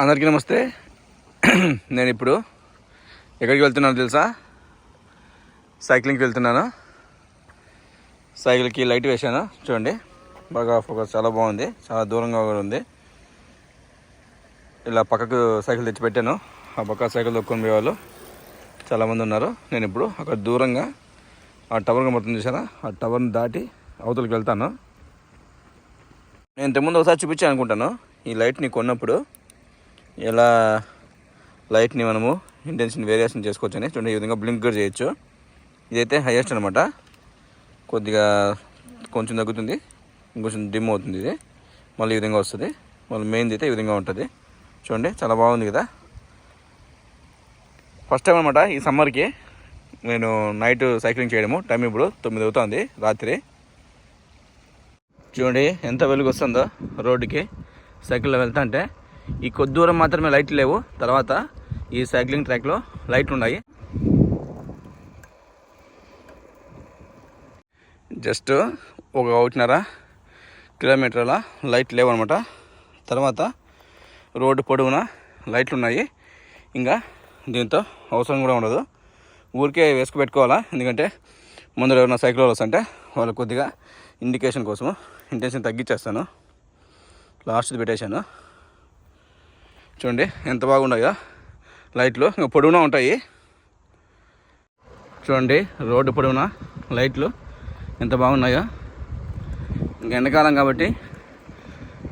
అందరికీ నమస్తే. నేను ఇప్పుడు ఎక్కడికి వెళ్తున్నాను తెలుసా? సైక్లింగ్కి వెళ్తున్నాను. సైకిల్కి లైట్ వేశాను. చూడండి. బాగా ఫోకస్ చాలా బాగుంది. చాలా దూరంగా కూడా ఉంది. ఇలా పక్కకు సైకిల్ తెచ్చి పెట్టాను ఆ పక్క సైకిల్ దొక్కుని వాళ్ళు చాలామంది ఉన్నారు. నేను ఇప్పుడు అక్కడ దూరంగా ఆ టవర్ కనబడుతుంది చూసారా ఆ టవర్ని దాటి అవతలకి వెళ్తాను. నేను ఇంతకుముందు ఒకసారి చూపించాను అనుకుంటాను. ఈ లైట్ని కొన్నప్పుడు ఎలా లైట్ని మనము ఇంటెన్షన్ వేరియేషన్ చేసుకోవచ్చని చూడండి ఈ విధంగా బ్లింక్ కూడా చేయొచ్చు. ఇదైతే హైయెస్ట్ అనమాట కొద్దిగా కొంచెం తగ్గుతుంది ఇంకొంచెం డిమ్ అవుతుంది ఇది. మళ్ళీ ఈ విధంగా వస్తుంది. మళ్ళీ మెయిన్ది అయితే ఈ విధంగా ఉంటుంది. చూడండి చాలా బాగుంది కదా. ఫస్ట్ టైం అనమాట ఈ సమ్మర్కి నేను నైట్ సైక్లింగ్ చేయడము. టైం ఇప్పుడు తొమ్మిది అవుతుంది రాత్రి. చూడండి ఎంత వెలుగు వస్తుందో రోడ్డుకి. సైకిల్లో వెళ్తా అంటే ఈ కొద్ది దూరం మాత్రమే లైట్లు లేవు. తర్వాత ఈ సైక్లింగ్ ట్రాక్లో లైట్లు ఉన్నాయి. జస్ట్ ఒక ఒకటిన్నర కిలోమీటర్ల లైట్ లేవు అనమాట తర్వాత రోడ్డు పొడవునా లైట్లు ఉన్నాయి. ఇంకా దీంతో అవసరం కూడా ఉండదు. ఊరికే వేసుకు పెట్టుకోవాలా? ఎందుకంటే ముందర ఎవరైనా సైకిల్ వాళ్ళు వస్తుంటే వాళ్ళు కొద్దిగా ఇండికేషన్ కోసము ఇంటెన్షన్ తగ్గించేస్తాను. లాస్ట్ది పెట్టేశాను. చూడండి ఎంత బాగున్నాయో. లైట్లు ఇంకా పొడవునా ఉంటాయి. చూడండి రోడ్డు పొడవునా లైట్లు ఎంత బాగున్నాయో. ఇంకా ఎండాకాలం కాబట్టి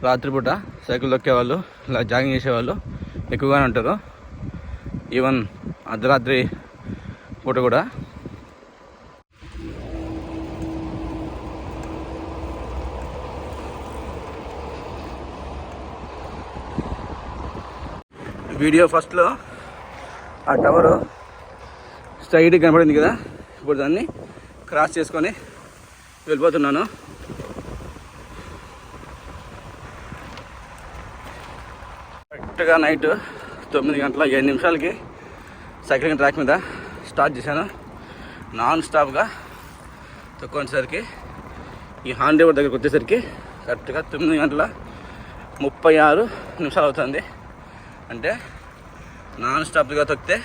రాత్రిపూట సైకిల్ తొక్కేవాళ్ళు ఇలా జాగింగ్ చేసేవాళ్ళు ఎక్కువగానే ఉంటారు. ఈవెన్ అర్ధరాత్రి పూట కూడా వీడియో ఫస్ట్లో ఆ టవరు స్ట్రైట్ కనపడింది కదా ఇప్పుడు దాన్ని క్రాస్ చేసుకొని వెళ్ళిపోతున్నాను. కరెక్ట్గా నైట్ తొమ్మిది గంటల ఏడు నిమిషాలకి సైక్లింగ్ ట్రాక్ మీద స్టార్ట్ చేశాను. నాన్ స్టాప్గా తక్కువసరికి ఈ హాన్ రివర్ దగ్గరికి వచ్చేసరికి కరెక్ట్గా తొమ్మిది గంటల ముప్పై ఆరు నిమిషాలు అవుతుంది. అంటే నాన్ స్టాప్గా తొక్కితే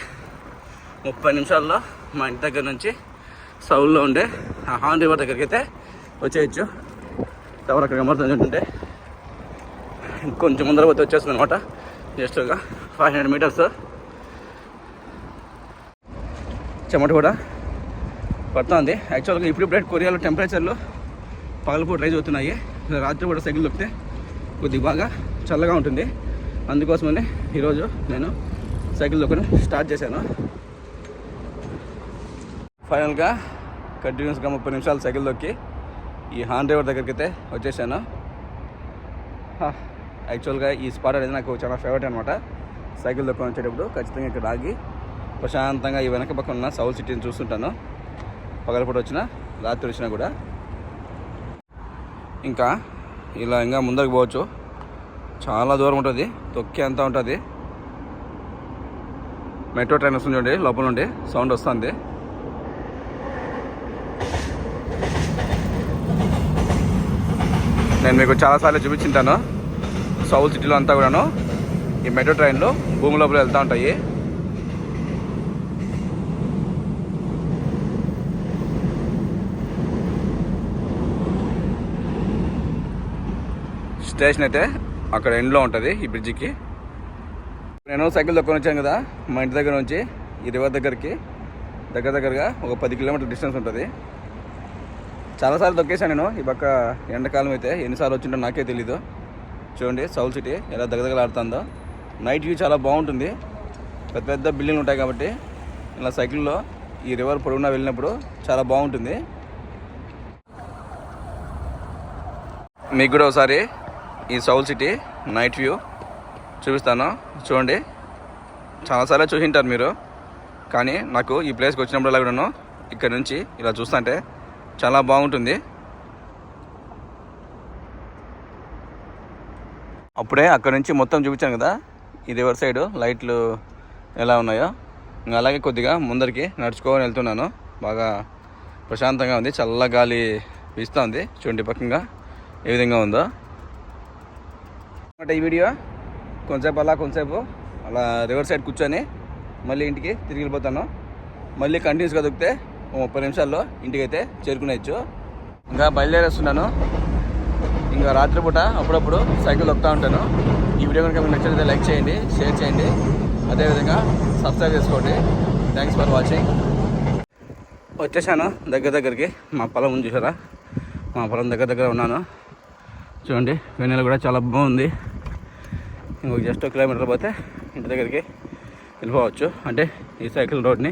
ముప్పై నిమిషాల్లో మా ఇంటి దగ్గర నుంచి సౌల్లో ఉండే ఆ హాన్ రివర్ దగ్గరికి అయితే వచ్చేయచ్చు. టవర్ అక్కడ కమర్తుంది ఉంటుంటే కొంచెం ముందర పోతే వచ్చేస్తుంది అనమాట. జస్ట్ ఒక ఫైవ్ హండ్రెడ్ మీటర్స్ చెమట కూడా పడుతుంది. యాక్చువల్గా ఇప్పుడు ఇప్పుడే కొరియాలో టెంపరేచర్లు పగలపూట రైజ్ అవుతున్నాయి. రాత్రి కూడా సైకిల్ దొక్కితే కొద్దిగా బాగా చల్లగా ఉంటుంది. అందుకోసమని ఈరోజు నేను సైకిల్ దొక్కని స్టార్ట్ చేశాను. ఫైనల్గా కంటిన్యూస్గా ముప్పై నిమిషాలు సైకిల్ దొక్కి ఈ హాన్ డ్రైవర్ దగ్గరికి అయితే వచ్చేసాను యాక్చువల్గా ఈ స్పాట్ అనేది నాకు చాలా ఫేవరెట్ అనమాట సైకిల్ దొక్కని వచ్చేటప్పుడు ఖచ్చితంగా ఇక్కడ ఆగి ప్రశాంతంగా ఈ వెనక పక్కన ఉన్న సౌల్ సిటీని చూస్తుంటాను. పగలపూట వచ్చినా రాత్రి వచ్చినా కూడా. ఇంకా ఇలా ఇంకా ముందరకు పోవచ్చు. చాలా దూరం ఉంటుంది. తొక్కి అంతా ఉంటుంది. మెట్రో ట్రైన్ వస్తుంది చూడండి లోపల నుండి. సౌండ్ వస్తుంది. నేను మీకు చాలాసార్లు చూపించింటాను. సౌత్ సిటీలో అంతా కూడాను ఈ మెట్రో ట్రైన్లు భూమి లోపల వెళ్తూ ఉంటాయి. స్టేషన్ అయితే అక్కడ ఎండ్లో ఉంటుంది ఈ బ్రిడ్జికి. నేను సైకిల్ దొక్కని వచ్చాను కదా మా ఇంటి దగ్గర నుంచి ఈ రివర్ దగ్గరికి దగ్గర దగ్గరగా ఒక పది కిలోమీటర్ డిస్టెన్స్ ఉంటుంది. చాలాసార్లు దొక్కేసాను నేను ఈ పక్క ఎండాకాలం అయితే ఎన్నిసార్లు వచ్చిండో నాకే తెలీదు. చూడండి సౌల్ సిటీ ఎలా దగ్గరగలాడుతుందో నైట్ వ్యూ చాలా బాగుంటుంది. పెద్ద పెద్ద బిల్డింగ్లు ఉంటాయి కాబట్టి ఇలా సైకిల్లో ఈ రివర్ పొడవునా వెళ్ళినప్పుడు చాలా బాగుంటుంది. మీకు కూడా ఒకసారి ఈ సౌల్ సిటీ నైట్ వ్యూ చూపిస్తాను. చూడండి. చాలాసార్లు చూసింటారు మీరు. కానీ నాకు ఈ ప్లేస్కి వచ్చినప్పుడల్లా కూడాను ఇక్కడ నుంచి ఇలా చూస్తుంటే చాలా బాగుంటుంది. అప్పుడే అక్కడ నుంచి మొత్తం చూపించాను కదా. ఈ రివర్ సైడ్ లైట్లు ఎలా ఉన్నాయో. ఇంకా అలాగే కొద్దిగా ముందరికి నడుచుకొని వెళ్తున్నాను. బాగా ప్రశాంతంగా ఉంది. చల్ల గాలి వీస్తుంది. చూడండి పక్కగా ఏ విధంగా ఉందో. అంటే ఈ వీడియో కొంతసేపు అలా కొంతసేపు అలా రివర్ సైడ్ కూర్చొని మళ్ళీ ఇంటికి తిరిగి వెళ్ళిపోతాను. మళ్ళీ కంటిన్యూస్గా దొరికితే ముప్పై నిమిషాల్లో ఇంటికి అయితే ఇంకా బయలుదేరేస్తున్నాను. ఇంకా రాత్రిపూట అప్పుడప్పుడు సైకిల్ దొక్కుతూ ఉంటాను. ఈ వీడియో కనుక మీకు నచ్చినట్లయితే లైక్ చేయండి షేర్ చేయండి. అదేవిధంగా సబ్స్క్రైబ్ చేసుకోండి. థ్యాంక్స్ ఫర్ వాచింగ్ వచ్చేసాను దగ్గర దగ్గరికి. మా పొలం ఉంది చూసారా? మా పొలం దగ్గర దగ్గర ఉన్నాను. చూడండి వెన్నెల కూడా చాలా బాగుంది. ఇంకొక జస్ట్ ఒక కిలోమీటర్ పోతే ఇంటి దగ్గరికి వెళ్ళిపోవచ్చు. అంటే ఈ సైకిల్ రోడ్ని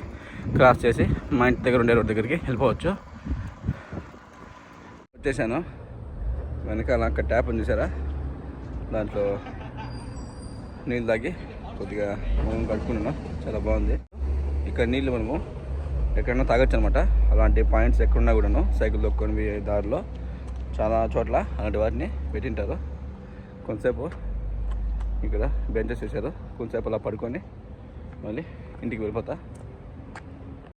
క్రాస్ చేసి మా ఇంటి దగ్గర ఉండే రోడ్ దగ్గరికి వెళ్ళిపోవచ్చు. వచ్చేసాను. వెనకాల అక్కడ ట్యాప్ ఉంది చూసారా? దాంట్లో నీళ్ళు తాగి కొద్దిగా మనం కట్టుకున్నాను చాలా బాగుంది. ఇక్కడ నీళ్ళు మనము ఎక్కడైనా తాగొచ్చు అనమాట అలాంటి పాయింట్స్ ఎక్కడున్నా కూడాను సైకిల్ దొక్కుని దారిలో చాలా చోట్ల అలాంటి వాటిని పెట్టింటారు. కొంతసేపు ఇక్కడ బెంచెస్ వేసారు కొంచెంసేపు అలా పడుకొని మళ్ళీ ఇంటికి వెళ్ళిపోతా.